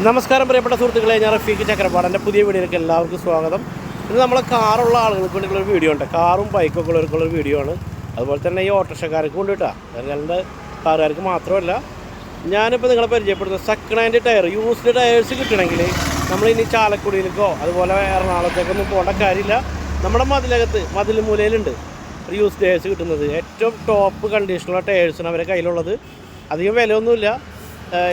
നമസ്കാരം പ്രിയപ്പെട്ട സുഹൃത്തുക്കളെ ഞാൻ റഫീഖ് ചക്രപാടന്റെ പുതിയ വീഡിയോയിലേക്ക് എല്ലാവർക്കും സ്വാഗതം. ഇത് നമ്മളെ കാറുള്ള ആളുകൾക്ക് വേണ്ടിയിട്ടുള്ള വീഡിയോ ഉണ്ട്. കാറും ബൈക്കൊക്കെ ഉള്ളവർക്കുള്ളൊരു വീഡിയോ ആണ്. അതുപോലെ തന്നെ ഈ ഓട്ടോറിക്ഷക്കാർക്ക് കൊണ്ടിട്ടാണ് ഞങ്ങളുടെ കാറുകാർക്ക് മാത്രമല്ല ഞാനിപ്പോൾ നിങ്ങളെ പരിചയപ്പെടുത്തുന്നത് second hand tyre used tyres കിട്ടണമെങ്കിൽ നമ്മളിനി ചാലക്കുടിയിലേക്കോ അതുപോലെ എറണാകുളത്തേക്കൊന്നും പോകേണ്ട കാര്യമില്ല. നമ്മുടെ മതിലകത്ത് മതിൽ മൂലയിലുണ്ട് യൂസ്ഡ് ടയേഴ്സ് കിട്ടുന്നത്. ഏറ്റവും ടോപ്പ് കണ്ടീഷനുള്ള ടയേഴ്സാണ് അവരെ കയ്യിലുള്ളത്. അധികം വിലയൊന്നുമില്ല.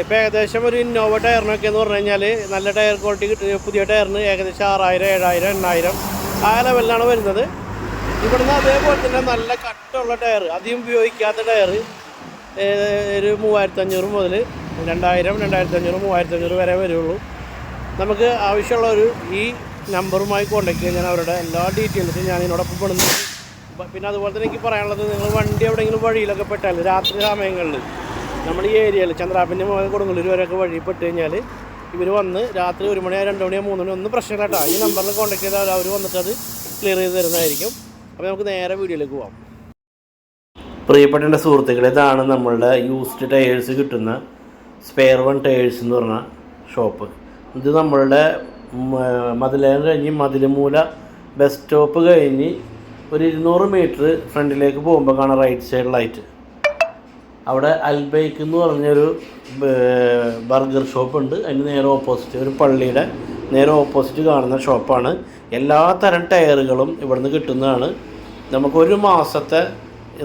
ഇപ്പോൾ ഏകദേശം ഒരു ഇന്നോവ ടയറിനൊക്കെ എന്ന് പറഞ്ഞു കഴിഞ്ഞാൽ നല്ല ടയർ ക്വാളിറ്റി പുതിയ ടയറിന് ഏകദേശം ആറായിരം ഏഴായിരം എണ്ണായിരം ആ ലെവലിലാണ് വരുന്നത്. ഇവിടുന്ന് അതേപോലെ തന്നെ നല്ല കട്ടുള്ള ടയർ അധികം ഉപയോഗിക്കാത്ത ടയർ ഒരു മൂവായിരത്തി അഞ്ഞൂറ് മുതൽ രണ്ടായിരം രണ്ടായിരത്തി അഞ്ഞൂറ് മൂവായിരത്തി അഞ്ഞൂറ് വരെ വരുള്ളൂ. നമുക്ക് ആവശ്യമുള്ള ഒരു ഈ നമ്പറുമായി കോൺടാക്ട് ചെയ്യാൻ ഞാൻ അവരുടെ എല്ലാ ഡീറ്റെയിൽസും ഞാൻ ഇതിനോടൊപ്പം പെടുന്നു പിന്നെ അതുപോലെ തന്നെ എനിക്ക് പറയാനുള്ളത് നിങ്ങൾ വണ്ടി എവിടെയെങ്കിലും വഴിയിലൊക്കെ പെട്ടാൽ രാത്രി സമയങ്ങളിൽ നമ്മൾ ഈ ഏരിയയിൽ ചന്ദ്രാപ്പിന്റെ മുതൽ കൊടുങ്ങല്ലൂർ വരെയൊക്കെ വഴി പെട്ട് കഴിഞ്ഞാൽ ഇവർ വന്ന് രാത്രി ഒരു മണിയോ രണ്ട് മണിയോ മൂന്ന് മണിയോ ഒന്നും പ്രശ്നമില്ല കേട്ടോ ഈ നമ്പറിൽ കോൺടാക്ട് ചെയ്താൽ അവർ വന്നിട്ട് അത് ക്ലിയർ ചെയ്ത് തരുന്നതായിരിക്കും. അപ്പോൾ നമുക്ക് നേരെ വീഡിയോയിലേക്ക് പോവാം. പ്രിയപ്പെട്ട സുഹൃത്തുക്കൾ ഇതാണ് നമ്മളുടെ യൂസ്ഡ് ടയേഴ്സ് കിട്ടുന്ന സ്പെയർ വൺ ടയേഴ്സ് എന്ന് പറഞ്ഞ ഷോപ്പ് ഇത് നമ്മളുടെ മതിലേം കഴിഞ്ഞ് മതിലുമൂല ബസ് സ്റ്റോപ്പ് കഴിഞ്ഞ് ഒരു ഇരുന്നൂറ് മീറ്റർ ഫ്രണ്ടിലേക്ക് പോകുമ്പോൾ കാണാം റൈറ്റ് സൈഡിലായിട്ട് അവിടെ അൽബൈക്ക് എന്ന് പറഞ്ഞൊരു ബർഗർ ഷോപ്പ് ഉണ്ട് അതിന് നേരെ ഓപ്പോസിറ്റ് ഒരു പള്ളിയുടെ നേരെ ഓപ്പോസിറ്റ് കാണുന്ന ഷോപ്പാണ്. എല്ലാ തരം ടയറുകളും ഇവിടുന്ന് കിട്ടുന്നതാണ്. നമുക്കൊരു മാസത്തെ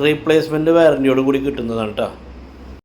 റീപ്ലേസ്മെന്റ് വാറന്റിയോട് കൂടി കിട്ടുന്നതാണ് കേട്ടോ